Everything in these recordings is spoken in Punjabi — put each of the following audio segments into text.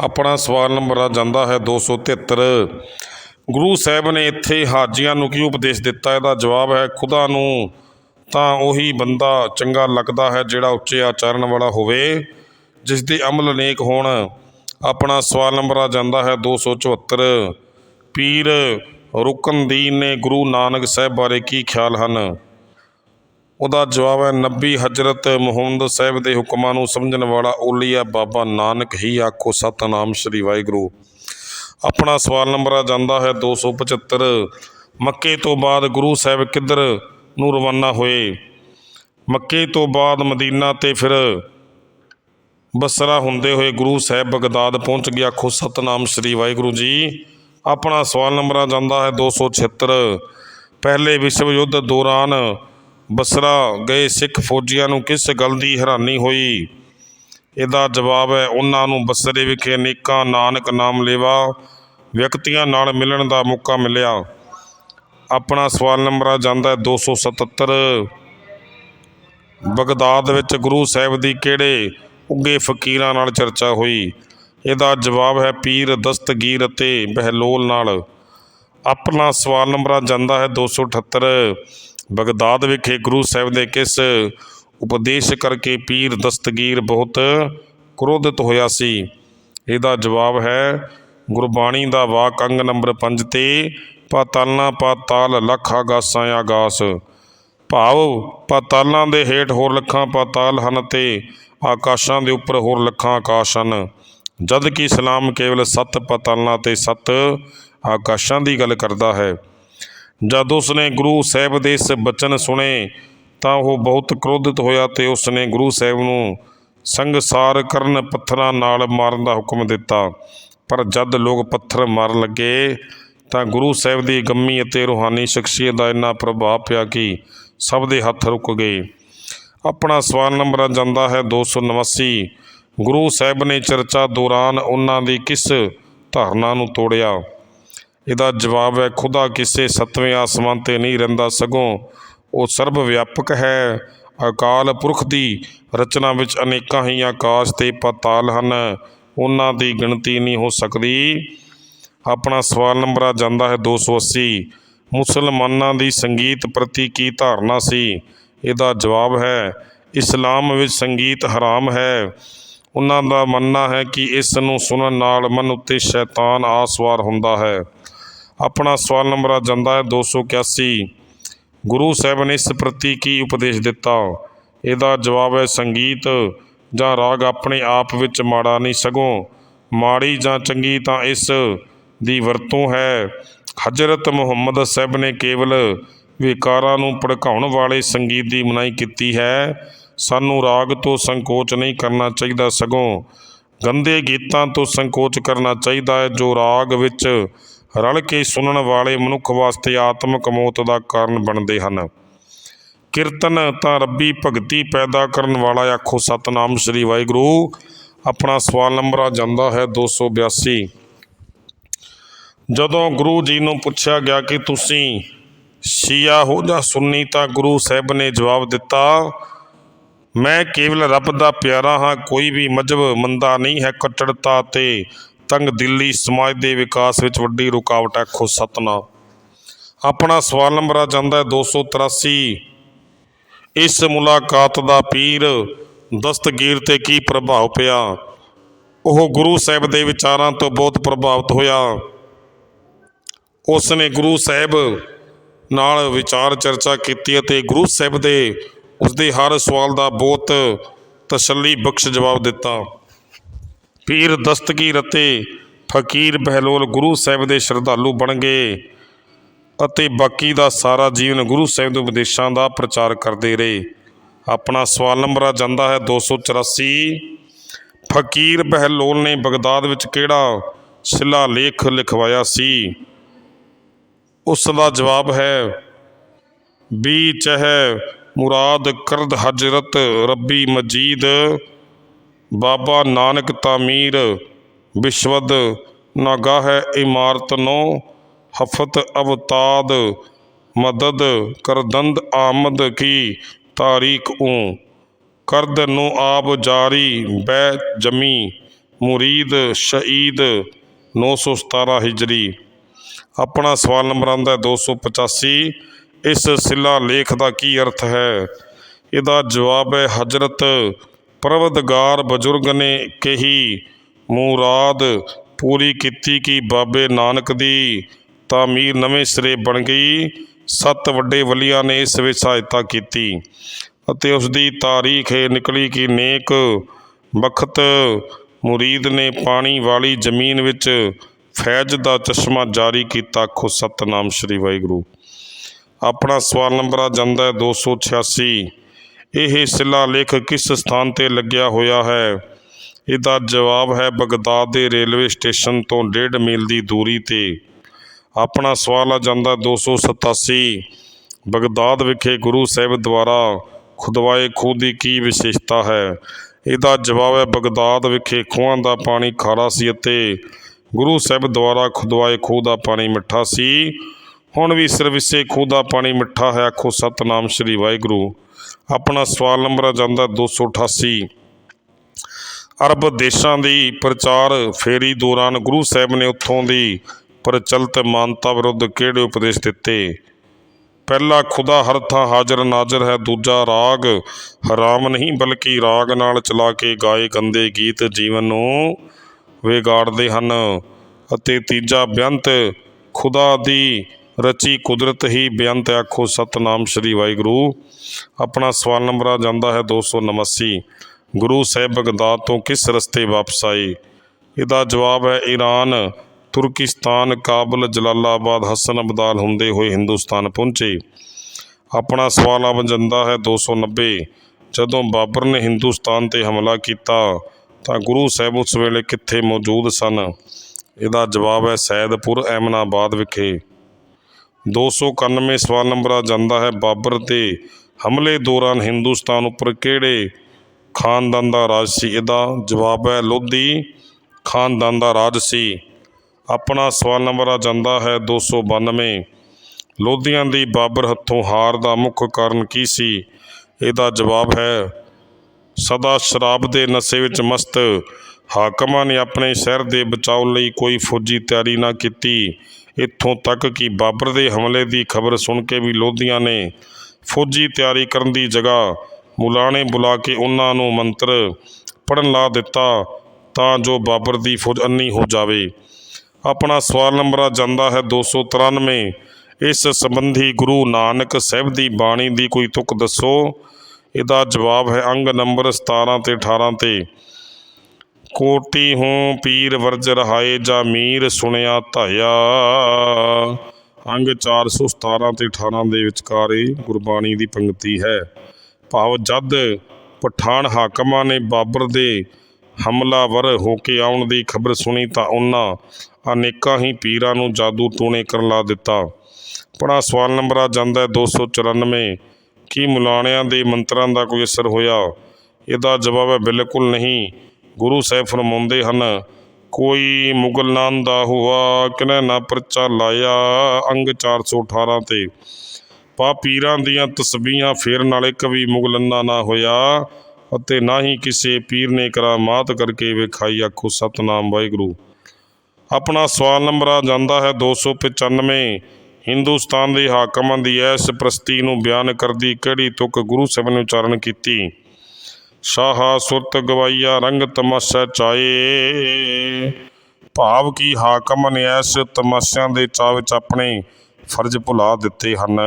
ਆਪਣਾ ਸਵਾਲ ਨੰਬਰ ਆ ਜਾਂਦਾ ਹੈ 273 ਗੁਰੂ ਸਾਹਿਬ ਨੇ ਇੱਥੇ ਹਾਜੀਆਂ ਨੂੰ ਕੀ ਉਪਦੇਸ਼ ਦਿੱਤਾ? ਇਹਦਾ ਜਵਾਬ ਹੈ, ਖੁਦਾ ਨੂੰ ਤਾਂ ਉਹੀ ਬੰਦਾ ਚੰਗਾ ਲੱਗਦਾ ਹੈ ਜਿਹੜਾ ਉੱਚੇ ਆਚਰਣ ਵਾਲਾ ਹੋਵੇ, ਜਿਸ ਦੇ ਅਮਲ ਨੇਕ ਹੋਣ। ਆਪਣਾ ਸਵਾਲ ਨੰਬਰ ਆ ਜਾਂਦਾ ਹੈ 274 ਪੀਰ ਰੁਕਨਦੀਨ ਨੇ ਗੁਰੂ ਨਾਨਕ ਸਾਹਿਬ ਬਾਰੇ ਕੀ ਖਿਆਲ ਹਨ? ਉਹਦਾ ਜਵਾਬ ਹੈ, ਨੱਬੀ ਹਜ਼ਰਤ ਮੁਹੰਮਦ ਸਾਹਿਬ ਦੇ ਹੁਕਮਾਂ ਨੂੰ ਸਮਝਣ ਵਾਲਾ ਓਲੀਆ ਬਾਬਾ ਨਾਨਕ ਹੀ ਆਖੋ, ਸਤਨਾਮ ਸ੍ਰੀ ਵਾਹਿਗੁਰੂ। ਆਪਣਾ ਸਵਾਲ ਨੰਬਰ ਆ ਜਾਂਦਾ ਹੈ 275 ਮੱਕੇ ਤੋਂ ਬਾਅਦ ਗੁਰੂ ਸਾਹਿਬ ਕਿੱਧਰ ਨੂੰ ਰਵਾਨਾ ਹੋਏ? ਮੱਕੇ ਤੋਂ ਬਾਅਦ ਮਦੀਨਾ ਤੇ ਫਿਰ ਬਸਰਾ ਹੁੰਦੇ ਹੋਏ ਗੁਰੂ ਸਾਹਿਬ ਬਗਦਾਦ ਪਹੁੰਚ ਗਿਆ ਆਖੋ, ਸਤਨਾਮ ਸ੍ਰੀ ਵਾਹਿਗੁਰੂ ਜੀ। ਆਪਣਾ ਸਵਾਲ ਨੰਬਰ ਆ ਜਾਂਦਾ ਹੈ 276 ਪਹਿਲੇ ਵਿਸ਼ਵ ਯੁੱਧ ਦੌਰਾਨ ਬਸਰਾ ਗਏ ਸਿੱਖ ਫੌਜੀਆਂ ਨੂੰ ਕਿਸ ਗੱਲ ਦੀ ਹੈਰਾਨੀ ਹੋਈ? ਇਹਦਾ ਜਵਾਬ ਹੈ, ਉਹਨਾਂ ਨੂੰ ਬਸਰੇ ਵਿਖੇ ਅਨੇਕਾਂ ਨਾਨਕ ਨਾਮ ਲੇਵਾ, ਵਿਅਕਤੀਆਂ ਨਾਲ ਮਿਲਣ ਦਾ ਮੌਕਾ ਮਿਲਿਆ। ਆਪਣਾ ਸਵਾਲ ਨੰਬਰ ਆ ਜਾਂਦਾ ਹੈ 277 ਬਗਦਾਦ ਵਿੱਚ ਗੁਰੂ ਸਾਹਿਬ ਦੀ ਕਿਹੜੇ ਉੱਗੇ ਫਕੀਰਾਂ ਨਾਲ ਚਰਚਾ ਹੋਈ? ਇਹਦਾ ਜਵਾਬ ਹੈ, ਪੀਰ ਦਸਤਗੀਰ ਅਤੇ ਬਹਿਲੋਲ ਨਾਲ। ਆਪਣਾ ਸਵਾਲ ਨੰਬਰ ਆ ਜਾਂਦਾ ਹੈ 278 ਬਗਦਾਦ ਵਿਖੇ ਗੁਰੂ ਸਾਹਿਬ ਦੇ ਕਿਸ ਉਪਦੇਸ਼ ਕਰਕੇ ਪੀਰ ਦਸਤਗੀਰ ਬਹੁਤ ਕ੍ਰੋਧਿਤ ਹੋਇਆ ਸੀ? ਇਹਦਾ ਜਵਾਬ ਹੈ, ਗੁਰਬਾਣੀ ਦਾ ਵਾਕ ਅੰਗ ਨੰਬਰ 5 ਤੇ ਪਾਤਾਲਾਂ ਪਾਤਾਲ ਲੱਖ ਆਗਾਸਾਂ ਆਗਾਸ। ਭਾਵ ਪਾਤਾਲਾਂ ਦੇ ਹੇਠ ਹੋਰ ਲੱਖਾਂ ਪਾਤਾਲ ਹਨ ਤੇ ਆਕਾਸ਼ਾਂ ਦੇ ਉੱਪਰ ਹੋਰ ਲੱਖਾਂ ਆਕਾਸ਼ ਹਨ। ਜਦ ਕਿ ਇਸਲਾਮ ਕੇਵਲ ਸੱਤ ਪਾਤਾਲਾਂ ਤੇ ਸੱਤ ਆਕਾਸ਼ਾਂ ਦੀ ਗੱਲ ਕਰਦਾ ਹੈ ਜਦ ਉਸਨੇ ਗੁਰੂ ਸਾਹਿਬ ਦੇ ਇਸ ਬਚਨ ਸੁਣੇ, ਤਾਂ ਉਹ ਬਹੁਤ ਕ੍ਰੋਧਿਤ ਹੋਇਆ ਤੇ ਉਸਨੇ ਗੁਰੂ ਸਾਹਿਬ ਨੂੰ ਸੰਗਸਾਰ ਕਰਨ ਪੱਥਰਾਂ ਨਾਲ ਮਾਰਨ ਦਾ ਹੁਕਮ ਦਿੱਤਾ। ਪਰ ਜਦ ਲੋਕ ਪੱਥਰ ਮਾਰਨ ਲੱਗੇ, ਤਾਂ ਗੁਰੂ ਸਾਹਿਬ ਦੀ ਗੰਮੀ ਅਤੇ ਰੂਹਾਨੀ ਸ਼ਖਸੀਅਤ ਦਾ ਇੰਨਾ ਪ੍ਰਭਾਵ ਪਿਆ ਕਿ ਸਭ ਦੇ ਹੱਥ ਰੁਕ ਗਏ। ਆਪਣਾ ਸਵਾਲ ਨੰਬਰ ਆ ਜਾਂਦਾ ਹੈ 289 ਗੁਰੂ ਸਾਹਿਬ ਨੇ ਚਰਚਾ ਦੌਰਾਨ ਉਹਨਾਂ ਦੀ ਕਿਸ ਧਾਰਨਾ ਨੂੰ ਤੋੜਿਆ? ਇਹਦਾ ਜਵਾਬ ਹੈ, ਖੁਦਾ ਕਿਸੇ ਸੱਤਵੇਂ ਆਸਮਾਨ ਤੇ ਨਹੀਂ ਰਹਿੰਦਾ ਸਗੋਂ ਉਹ ਸਰਬ ਵਿਆਪਕ ਹੈ। ਅਕਾਲ ਪੁਰਖ ਦੀ ਰਚਨਾ ਵਿੱਚ ਅਨੇਕਾਂ ਹੀ ਆਕਾਸ਼ ਤੇ ਪਾਤਾਲ ਹਨ। ਉਹਨਾਂ ਦੀ ਗਿਣਤੀ ਨਹੀਂ ਹੋ ਸਕਦੀ। ਆਪਣਾ ਸਵਾਲ ਨੰਬਰ ਆ ਜਾਂਦਾ ਹੈ 280 ਮੁਸਲਮਾਨਾਂ ਦੀ ਸੰਗੀਤ ਪ੍ਰਤੀ ਕੀ ਧਾਰਨਾ ਸੀ? ਇਹਦਾ ਜਵਾਬ ਹੈ, ਇਸਲਾਮ ਵਿੱਚ ਸੰਗੀਤ ਹਰਾਮ ਹੈ। ਉਹਨਾਂ ਦਾ ਮੰਨਣਾ ਹੈ ਕਿ ਇਸ ਨੂੰ ਸੁਣਨ ਨਾਲ ਮਨ ਉੱਤੇ ਸ਼ੈਤਾਨ ਆਸਵਾਰ ਹੁੰਦਾ ਹੈ। ਆਪਣਾ ਸਵਾਲ ਨੰਬਰ ਆ ਜਾਂਦਾ ਹੈ 281 ਗੁਰੂ ਸਾਹਿਬ ਨੇ ਇਸ ਪ੍ਰਤੀ ਕੀ ਉਪਦੇਸ਼ ਦਿੱਤਾ? ਇਹਦਾ ਜਵਾਬ ਹੈ ਸੰਗੀਤ। ਜਾਂ ਰਾਗ ਆਪਣੇ ਆਪ ਵਿੱਚ ਮਾੜਾ ਨਹੀਂ ਸਗੋਂ, ਮਾੜੀ ਜਾਂ ਚੰਗੀ ਤਾਂ ਇਸ ਦੀ ਵਰਤੋਂ ਹੈ। ਹਜ਼ਰਤ ਮੁਹੰਮਦ ਸਾਹਿਬ ਨੇ ਕੇਵਲ ਵਿਕਾਰਾਂ ਨੂੰ ਭੜਕਾਉਣ ਵਾਲੇ ਸੰਗੀਤ ਦੀ ਮਨਾਹੀ ਕੀਤੀ ਹੈ। ਸਾਨੂੰ ਰਾਗ ਤੋਂ ਸੰਕੋਚ ਨਹੀਂ ਕਰਨਾ ਚਾਹੀਦਾ ਸਗੋਂ, ਗੰਦੇ ਗੀਤਾਂ ਤੋਂ ਸੰਕੋਚ ਕਰਨਾ ਚਾਹੀਦਾ ਹੈ ਜੋ ਰਾਗ ਵਿੱਚ ਰਲ ਕੇ ਸੁਣਨ ਵਾਲੇ ਮਨੁੱਖ ਵਾਸਤੇ ਆਤਮਿਕ ਮੌਤ ਦਾ ਕਾਰਨ ਬਣਦੇ ਹਨ। ਕੀਰਤਨ ਤਾਂ ਰੱਬੀ ਭਗਤੀ ਪੈਦਾ ਕਰਨ ਵਾਲਾ ਆਖੋ ਸਤਨਾਮ ਸ੍ਰੀ ਵਾਹਿਗੁਰੂ। ਆਪਣਾ ਸਵਾਲ ਨੰਬਰ ਆ ਜਾਂਦਾ ਹੈ 282 ਜਦੋਂ ਗੁਰੂ ਜੀ ਨੂੰ ਪੁੱਛਿਆ ਗਿਆ ਕਿ ਤੁਸੀਂ ਸ਼ੀਆ ਹੋ ਜਾਂ ਸੁੰਨੀ ਤਾਂ ਗੁਰੂ ਸਾਹਿਬ ਨੇ ਜਵਾਬ ਦਿੱਤਾ, ਮੈਂ ਕੇਵਲ ਰੱਬ ਦਾ ਪਿਆਰਾ ਹਾਂ, ਕੋਈ ਵੀ ਮਜਬ ਮੰਦਾ ਨਹੀਂ ਹੈ, ਕੱਟੜਤਾ ਤੇ ਤੰਗ ਦਿੱਲੀ ਸਮਾਜ ਦੇ ਵਿਕਾਸ ਵਿੱਚ ਵੱਡੀ ਰੁਕਾਵਟ ਹੈ ਖੋ ਸਤਨਾ ਆਪਣਾ ਸਵਾਲ ਨੰਬਰ ਆ ਜਾਂਦਾ ਹੈ 283 ਇਸ ਮੁਲਾਕਾਤ ਦਾ ਪੀਰ ਦਸਤਗੀਰ ਤੇ ਕੀ ਪ੍ਰਭਾਵ ਪਿਆ? ਉਹ ਗੁਰੂ ਸਾਹਿਬ ਦੇ ਵਿਚਾਰਾਂ ਤੋਂ ਬਹੁਤ ਪ੍ਰਭਾਵਿਤ ਹੋਇਆ। ਉਸ ਨੇ ਗੁਰੂ ਸਾਹਿਬ ਨਾਲ ਵਿਚਾਰ ਚਰਚਾ ਕੀਤੀ ਅਤੇ ਗੁਰੂ ਸਾਹਿਬ ਦੇ ਉਸਦੇ ਹਰ ਸਵਾਲ ਦਾ ਬਹੁਤ ਤਸੱਲੀ ਬਖਸ਼ ਜਵਾਬ ਦਿੱਤਾ। ਪੀਰ ਦਸਤਗੀਰ ਅਤੇ ਫਕੀਰ ਬਹਿਲੋਲ ਗੁਰੂ ਸਾਹਿਬ ਦੇ ਸ਼ਰਧਾਲੂ ਬਣ ਗਏ ਅਤੇ ਬਾਕੀ ਦਾ ਸਾਰਾ ਜੀਵਨ ਗੁਰੂ ਸਾਹਿਬ ਦੇ ਉਪਦੇਸ਼ਾਂ ਦਾ ਪ੍ਰਚਾਰ ਕਰਦੇ ਰਹੇ। ਆਪਣਾ ਸਵਾਲ ਨੰਬਰ ਆ ਜਾਂਦਾ ਹੈ 284 ਫਕੀਰ ਬਹਿਲੋਲ ਨੇ ਬਗਦਾਦ ਵਿੱਚ ਕਿਹੜਾ ਸ਼ਿਲਾ ਲੇਖ ਲਿਖਵਾਇਆ ਸੀ? ਉਸ ਦਾ ਜਵਾਬ ਹੈ ਵੀ ਚਹਿ ਮੁਰਾਦ ਕਰਦ ਹਜਰਤ ਰੱਬੀ ਮਜੀਦ। ਬਾਬਾ ਨਾਨਕ ਤਾਮੀਰ, ਵਿਸ਼ਵਦ ਨਾਗਾਹ ਇਮਾਰਤ ਨੋ, ਹਫਤ ਅਵਤਾਦ, ਮਦਦ ਕਰਦੰਦ ਆਮਦ ਕੀ ਤਾਰੀਖ ਉ ਕਰਦ ਨੂੰ ਆਬ ਜਾਰੀ ਬੈ ਜਮੀ, ਮੁਰੀਦ ਸ਼ਹੀਦ 917 ਹਿਜਰੀ। ਆਪਣਾ ਸਵਾਲ ਨੰਬਰ ਆਉਂਦਾ ਹੈ 285 ਇਸ ਸਿਲਾ ਲੇਖ ਦਾ ਕੀ ਅਰਥ ਹੈ? ਇਹਦਾ ਜਵਾਬ ਹੈ ਹਜ਼ਰਤ ਪਰਵਦਗਾਰ ਬਜ਼ੁਰਗ ਨੇ ਕਹੀ ਮੁਰਾਦ ਪੂਰੀ ਕੀਤੀ ਕਿ ਬਾਬੇ ਨਾਨਕ ਦੀ ਤਾਮੀਰ ਨਵੇਂ ਸਿਰੇ ਬਣ ਗਈ। ਸੱਤ ਵੱਡੇ ਵਲੀਆਂ ਨੇ ਇਸ ਵਿੱਚ ਸਹਾਇਤਾ ਕੀਤੀ ਅਤੇ ਉਸ ਦੀ ਤਾਰੀਖ ਇਹ ਨਿਕਲੀ ਕਿ ਨੇਕ ਬਖਤ ਮੁਰੀਦ ਨੇ ਪਾਣੀ ਵਾਲੀ ਜ਼ਮੀਨ ਵਿੱਚ ਫੈਜ਼ ਦਾ ਚਸ਼ਮਾ ਜਾਰੀ ਕੀਤਾ। ਆਖੋ, ਸਤਨਾਮ ਸ੍ਰੀ ਵਾਹਿਗੁਰੂ। ਆਪਣਾ ਸਵਾਲ ਨੰਬਰ ਆ ਜਾਂਦਾ ਹੈ 286 ਇਹ ਸਿਲਾ ਲੇਖ ਕਿਸ ਸਥਾਨ ਤੇ ਲੱਗਿਆ ਹੋਇਆ ਹੈ? ਇਹਦਾ ਜਵਾਬ ਹੈ ਬਗਦਾਦ ਦੇ ਰੇਲਵੇ ਸਟੇਸ਼ਨ ਤੋਂ ਡੇਢ ਮੀਲ ਦੀ ਦੂਰੀ ਤੇ। ਆਪਣਾ ਸਵਾਲ ਆ ਜਾਂਦਾ 287 ਬਗਦਾਦ ਵਿਖੇ ਗੁਰੂ ਸਾਹਿਬ ਦੁਆਰਾ ਖੁਦਵਾਏ ਖੂਹ ਦੀ ਕੀ ਵਿਸ਼ੇਸ਼ਤਾ ਹੈ? ਇਹਦਾ ਜਵਾਬ ਹੈ ਬਗਦਾਦ ਵਿਖੇ ਖੂਹਾਂ ਦਾ ਪਾਣੀ ਖਾਰਾ ਸੀ ਅਤੇ ਗੁਰੂ ਸਾਹਿਬ ਦੁਆਰਾ ਖੁਦਵਾਏ ਖੂਹ ਦਾ ਪਾਣੀ ਮਿੱਠਾ ਸੀ। ਹੁਣ ਵੀ ਸਰਵਿਸੇ ਖੂਹ ਦਾ ਪਾਣੀ ਮਿੱਠਾ ਹੈ, ਆਖੋ ਸਤਨਾਮ ਸ੍ਰੀ ਵਾਹਿਗੁਰੂ। ਆਪਣਾ ਸਵਾਲ ਨੰਬਰ ਆ ਜਾਂਦਾ 288 ਅਰਬ ਦੇਸ਼ਾਂ ਦੀ ਪ੍ਰਚਾਰ ਫੇਰੀ ਦੌਰਾਨ ਗੁਰੂ ਸਾਹਿਬ ਨੇ ਉੱਥੋਂ ਦੀ ਪ੍ਰਚਲਿਤ ਮਾਨਤਾ ਵਿਰੁੱਧ ਕਿਹੜੇ ਉਪਦੇਸ਼ ਦਿੱਤੇ? ਪਹਿਲਾ, ਖੁਦਾ ਹਰ ਥਾਂ ਹਾਜ਼ਰ ਨਾਜ਼ਰ ਹੈ। ਦੂਜਾ, ਰਾਗ ਹਰਾਮ ਨਹੀਂ, ਬਲਕਿ ਰਾਗ ਨਾਲ ਚਲਾ ਕੇ ਗਾਏ ਗੰਦੇ ਗੀਤ ਜੀਵਨ ਨੂੰ ਵਿਗਾੜਦੇ ਹਨ। ਅਤੇ ਤੀਜਾ, ਬੇਅੰਤ ਖੁਦਾ ਦੀ ਰਚੀ ਕੁਦਰਤ ਹੀ ਬੇਅੰਤ ਆਖੋ, ਸਤਨਾਮ ਸ੍ਰੀ ਵਾਹਿਗੁਰੂ। ਆਪਣਾ ਸਵਾਲ ਨੰਬਰ ਆ ਜਾਂਦਾ ਹੈ 289 ਗੁਰੂ ਸਾਹਿਬ ਬਗਦਾਦ ਤੋਂ ਕਿਸ ਰਸਤੇ ਵਾਪਸ ਆਏ? ਇਹਦਾ ਜਵਾਬ ਹੈ ਈਰਾਨ। ਤੁਰਕਿਸਤਾਨ, ਕਾਬਲ, ਜਲਾਲਾਬਾਦ, ਹਸਨ ਅਬਦਾਲ ਹੁੰਦੇ ਹੋਏ ਹਿੰਦੁਸਤਾਨ ਪਹੁੰਚੇ। ਆਪਣਾ ਸਵਾਲ ਆ ਜਾਂਦਾ ਹੈ 290 ਜਦੋਂ ਬਾਬਰ ਨੇ ਹਿੰਦੁਸਤਾਨ ਤੇ ਹਮਲਾ ਕੀਤਾ, ਤਾਂ ਗੁਰੂ ਸਾਹਿਬ ਉਸ ਵੇਲੇ ਕਿੱਥੇ ਮੌਜੂਦ ਸਨ? ਇਹਦਾ ਜਵਾਬ ਹੈ ਸੈਦਪੁਰ, ਐਮਨਾਬਾਦ ਵਿਖੇ। 291 ਸਵਾਲ ਨੰਬਰ ਆ ਜਾਂਦਾ ਹੈ ਬਾਬਰ ਦੇ ਹਮਲੇ ਦੌਰਾਨ ਹਿੰਦੁਸਤਾਨ ਉੱਪਰ ਕਿਹੜੇ ਖਾਨਦਾਨ ਦਾ ਰਾਜ ਸੀ? ਇਹਦਾ ਜਵਾਬ ਹੈ ਲੋਧੀ ਖਾਨਦਾਨ ਦਾ ਰਾਜ ਸੀ। ਆਪਣਾ ਸਵਾਲ ਨੰਬਰ ਆ ਜਾਂਦਾ ਹੈ 292 ਲੋਧੀਆਂ ਦੀ ਬਾਬਰ ਹੱਥੋਂ ਹਾਰ ਦਾ ਮੁੱਖ ਕਾਰਨ ਕੀ ਸੀ? ਇਹਦਾ ਜਵਾਬ ਹੈ, ਸਦਾ ਸ਼ਰਾਬ ਦੇ ਨਸ਼ੇ ਵਿੱਚ ਮਸਤ। ਹਾਕਮਾਂ ਨੇ ਆਪਣੇ ਸ਼ਹਿਰ ਦੇ ਬਚਾਓ ਲਈ ਕੋਈ ਫੌਜੀ ਤਿਆਰੀ ਨਾ ਕੀਤੀ। ਇੱਥੋਂ ਤੱਕ ਕਿ ਬਾਬਰ ਦੇ ਹਮਲੇ ਦੀ ਖਬਰ ਸੁਣ ਕੇ ਵੀ ਲੋਧੀਆਂ ਨੇ ਫੌਜੀ ਤਿਆਰੀ ਕਰਨ ਦੀ ਜਗ੍ਹਾ ਮੁਲਾਣੇ ਬੁਲਾ ਕੇ ਉਹਨਾਂ ਨੂੰ ਮੰਤਰ ਪੜਨ ਲਾ ਦਿੱਤਾ ਤਾਂ ਜੋ ਬਾਬਰ ਦੀ ਫੌਜ ਅੰਨੀ ਹੋ ਜਾਵੇ। ਆਪਣਾ ਸਵਾਲ ਨੰਬਰ ਆ ਜਾਂਦਾ ਹੈ 293 ਇਸ ਸੰਬੰਧੀ ਗੁਰੂ ਨਾਨਕ ਸਾਹਿਬ ਦੀ ਬਾਣੀ ਦੀ ਕੋਈ ਤੁਕ ਦੱਸੋ? ਇਹਦਾ ਜਵਾਬ ਹੈ ਅੰਗ ਨੰਬਰ 17 ਤੇ 18 ਤੇ। ਕੋਟੀ ਹੂੰ ਪੀਰ ਵਰਜ ਰਹਾਏ ਜਾ ਮੀਰ ਸੁਣਿਆ ਧਾਇਆ। ਅੰਗ 417 ਤੇ 18 ਦੇ ਵਿਚਕਾਰ ਇਹ ਗੁਰਬਾਣੀ ਦੀ ਪੰਕਤੀ ਹੈ। ਭਾਵ ਜਦ ਪਠਾਨ ਹਾਕਮਾਂ ਨੇ ਬਾਬਰ ਦੇ ਹਮਲਾਵਰ ਹੋ ਕੇ ਆਉਣ ਦੀ ਖਬਰ ਸੁਣੀ ਤਾਂ ਉਹਨਾਂ ਅਨੇਕਾਂ ਹੀ ਪੀਰਾਂ ਨੂੰ ਜਾਦੂ ਟੂਣੇ ਕਰਨ ਲਾ ਦਿੱਤਾ। ਪੜਾ ਸਵਾਲ ਨੰਬਰ ਆ ਜਾਂਦਾ ਹੈ 294 ਕੀ ਮੁਲਾਣਿਆਂ ਦੇ ਮੰਤਰਾਂ ਦਾ ਕੋਈ ਅਸਰ ਹੋਇਆ? ਇਹਦਾ ਜਵਾਬ ਹੈ ਬਿਲਕੁਲ ਨਹੀਂ। ਗੁਰੂ ਸਾਹਿਬ ਫਰਮਾਉਂਦੇ ਹਨ, ਕੋਈ ਮੁਗਲ ਨਾਂ ਦਾ ਹੁਆ, ਕਿਨੇ ਨਾ ਪਰਚਾ ਲਾਇਆ? ਅੰਗ 418 ਤੇ, ਪਾ ਪੀਰਾਂ ਦੀਆਂ ਤਸਬੀਹਾਂ ਫੇਰਨ ਵਾਲੇ ਕਵੀ ਮੁਗਲੰਨਾ ਨਾ ਹੋਇਆ ਅਤੇ ਨਾ ਹੀ ਕਿਸੇ ਪੀਰ ਨੇ ਕਰਾਮਾਤ ਕਰਕੇ ਵਿਖਾਈ ਆਖੋ ਸਤਨਾਮ ਵਾਹਿਗੁਰੂ। ਆਪਣਾ ਸਵਾਲ ਨੰਬਰ ਆ ਜਾਂਦਾ ਹੈ 295 ਹਿੰਦੁਸਤਾਨ ਦੇ ਹਾਕਮਾਂ ਦੀ ਐਸ ਪ੍ਰਸਤੀ ਨੂੰ ਬਿਆਨ ਕਰਦੀ ਕਿਹੜੀ ਤੁਕ ਗੁਰੂ ਸਾਹਿਬ ਨੇ ਉਚਾਰਨ ਕੀਤੀ? ਸ਼ਾਹਾ ਸੁਰਤ ਗਵਾਈਆ ਰੰਗ ਤਮਾਸ਼ਾ ਚਾਏ। ਭਾਵ ਕੀ ਹਾਕਮ ਨੇ ਐਸ ਤਮਾਸ਼ਿਆਂ ਦੇ ਚਾਅ ਵਿੱਚ ਆਪਣੇ ਫਰਜ਼ ਭੁਲਾ ਦਿੱਤੇ ਹਨ।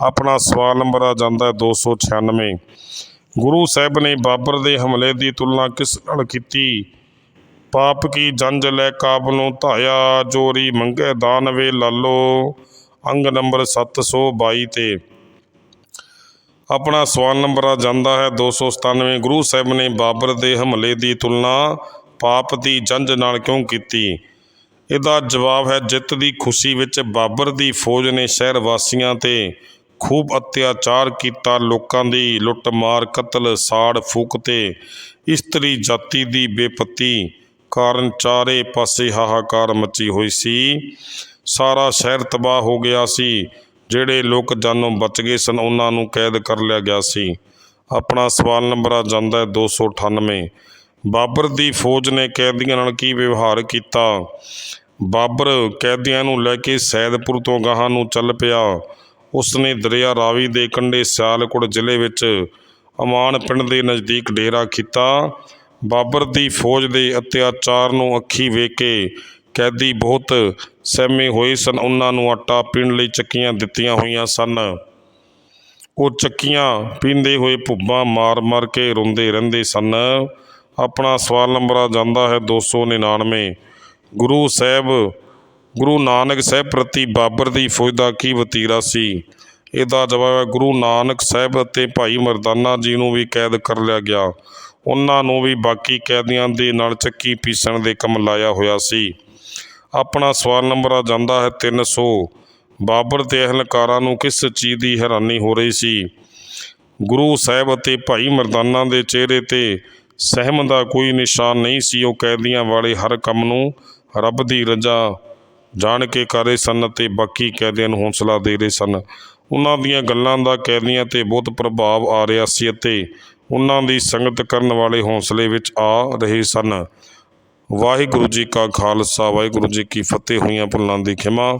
ਆਪਣਾ ਸਵਾਲ ਨੰਬਰ ਆ ਜਾਂਦਾ ਹੈ 296 ਗੁਰੂ ਸਾਹਿਬ ਨੇ ਬਾਬਰ ਦੇ ਹਮਲੇ ਦੀ ਤੁਲਨਾ ਕਿਸ ਨਾਲ ਕੀਤੀ? ਪਾਪ ਕੀ ਜੰਜ ਲੈ ਕਾਬ ਨੂੰ ਧਾਇਆ, ਜੋਰੀ ਮੰਗੇ ਦਾਨਵੇ ਲਾਲੋ। ਅੰਗ ਨੰਬਰ 722 ਤੇ ਆਪਣਾ ਸਵਾਲ ਨੰਬਰ ਆ ਜਾਂਦਾ ਹੈ 297 ਗੁਰੂ ਸਾਹਿਬ ਨੇ ਬਾਬਰ ਦੇ ਹਮਲੇ ਦੀ ਤੁਲਨਾ ਪਾਪ ਦੀ ਜੰਝ ਨਾਲ ਕਿਉਂ ਕੀਤੀ? ਇਹਦਾ ਜਵਾਬ ਹੈ ਜਿੱਤ ਦੀ ਖੁਸ਼ੀ ਵਿੱਚ ਬਾਬਰ ਦੀ ਫੌਜ ਨੇ ਸ਼ਹਿਰ ਵਾਸੀਆਂ ਤੇ ਖੂਬ ਅਤਿਆਚਾਰ ਕੀਤਾ। ਲੋਕਾਂ ਦੀ ਲੁੱਟ ਮਾਰ ਕਤਲ, ਸਾੜ, ਫੂਕ ਤੇ ਇਸਤਰੀ ਜਾਤੀ ਦੀ ਬੇਪਤੀ ਕਾਰਨ ਚਾਰੇ ਪਾਸੇ ਹਾਹਾਕਾਰ ਮਚੀ ਹੋਈ ਸੀ। ਸਾਰਾ ਸ਼ਹਿਰ ਤਬਾਹ ਹੋ ਗਿਆ ਸੀ। ਜਿਹੜੇ ਲੋਕ ਜਾਨੋਂ ਬਚ ਗਏ ਸਨ, ਉਹਨਾਂ ਨੂੰ ਕੈਦ ਕਰ ਲਿਆ ਗਿਆ ਸੀ। ਆਪਣਾ ਸਵਾਲ ਨੰਬਰ ਆ ਜਾਂਦਾ ਹੈ 298 ਬਾਬਰ ਦੀ ਫੌਜ ਨੇ ਕੈਦੀਆਂ ਨਾਲ ਕੀ ਵਿਵਹਾਰ ਕੀਤਾ? ਬਾਬਰ ਕੈਦੀਆਂ ਨੂੰ ਲੈ ਕੇ ਸੈਦਪੁਰ ਤੋਂ ਗਾਹਾਂ ਨੂੰ ਚੱਲ ਪਿਆ। ਉਸ ਨੇ ਦਰਿਆ ਰਾਵੀ ਦੇ ਕੰਢੇ ਸਿਆਲਕੋਟ ਜ਼ਿਲ੍ਹੇ ਵਿੱਚ ਅਮਾਨ ਪਿੰਡ ਦੇ ਨਜ਼ਦੀਕ ਡੇਰਾ ਕੀਤਾ। ਬਾਬਰ ਦੀ ਫੌਜ ਦੇ ਅਤਿਆਚਾਰ ਨੂੰ ਅੱਖੀ ਵੇਖ ਕੇ ਕੈਦੀ ਬਹੁਤ ਸਹਿਮੇ ਹੋਏ ਸਨ। ਉਹਨਾਂ ਨੂੰ ਆਟਾ ਪੀਣ ਲਈ ਚੱਕੀਆਂ ਦਿੱਤੀਆਂ ਹੋਈਆਂ ਸਨ। ਉਹ ਚੱਕੀਆਂ ਪੀਂਦੇ ਹੋਏ ਭੁੱਬਾਂ ਮਾਰ-ਮਾਰ ਕੇ ਰੋਂਦੇ ਰਹਿੰਦੇ ਸਨ। ਆਪਣਾ ਸਵਾਲ ਨੰਬਰ ਆ ਜਾਂਦਾ ਹੈ 299 ਗੁਰੂ ਸਾਹਿਬ, ਗੁਰੂ ਨਾਨਕ ਸਾਹਿਬ ਪ੍ਰਤੀ ਬਾਬਰ ਦੀ ਫੌਜ ਦਾ ਕੀ ਵਤੀਰਾ ਸੀ? ਇਹਦਾ ਜਵਾਬ ਹੈ, ਗੁਰੂ ਨਾਨਕ ਸਾਹਿਬ ਅਤੇ ਭਾਈ ਮਰਦਾਨਾ ਜੀ ਨੂੰ ਵੀ ਕੈਦ ਕਰ ਲਿਆ ਗਿਆ। ਉਹਨਾਂ ਨੂੰ ਵੀ ਬਾਕੀ ਕੈਦੀਆਂ ਦੇ ਨਾਲ ਚੱਕੀ ਪੀਸਣ ਦੇ ਕੰਮ ਲਾਇਆ ਹੋਇਆ ਸੀ। ਆਪਣਾ ਸਵਾਲ ਨੰਬਰ ਆ ਜਾਂਦਾ ਹੈ 300 ਬਾਬਰ ਤੇ ਅਹਲਕਾਰਾਂ ਨੂੰ ਕਿਸ ਚੀਜ਼ ਦੀ ਹੈਰਾਨੀ ਹੋ ਰਹੀ ਸੀ? ਗੁਰੂ ਸਾਹਿਬ ਅਤੇ ਭਾਈ ਮਰਦਾਨਾ ਦੇ ਚਿਹਰੇ ਤੇ ਸਹਿਮ ਦਾ ਕੋਈ ਨਿਸ਼ਾਨ ਨਹੀਂ ਸੀ। ਉਹ ਕੈਦੀਆਂ ਵਾਲੇ ਹਰ ਕੰਮ ਨੂੰ ਰੱਬ ਦੀ ਰਜ਼ਾ ਜਾਣ ਕੇ ਕਰ ਰਹੇ ਸਨ ਅਤੇ ਬਾਕੀ ਕੈਦੀਆਂ ਨੂੰ ਹੌਸਲਾ ਦੇ ਰਹੇ ਸਨ। ਉਹਨਾਂ ਦੀਆਂ ਗੱਲਾਂ ਦਾ ਕੈਦੀਆਂ ਤੇ ਬਹੁਤ ਪ੍ਰਭਾਵ ਆ ਰਿਹਾ ਸੀ ਅਤੇ ਉਹਨਾਂ ਦੀ ਸੰਗਤ ਕਰਨ ਵਾਲੇ ਹੌਸਲੇ ਵਿੱਚ ਆ ਰਹੇ ਸਨ। ਵਾਹਿਗੁਰੂ ਜੀ ਕਾ ਖਾਲਸਾ ਵਾਹਿਗੁਰੂ ਜੀ ਕੀ ਫਤਿਹ ਹੋਈਆਂ ਭੁੱਲਾਂ ਦੀ ਖਿਮਾ।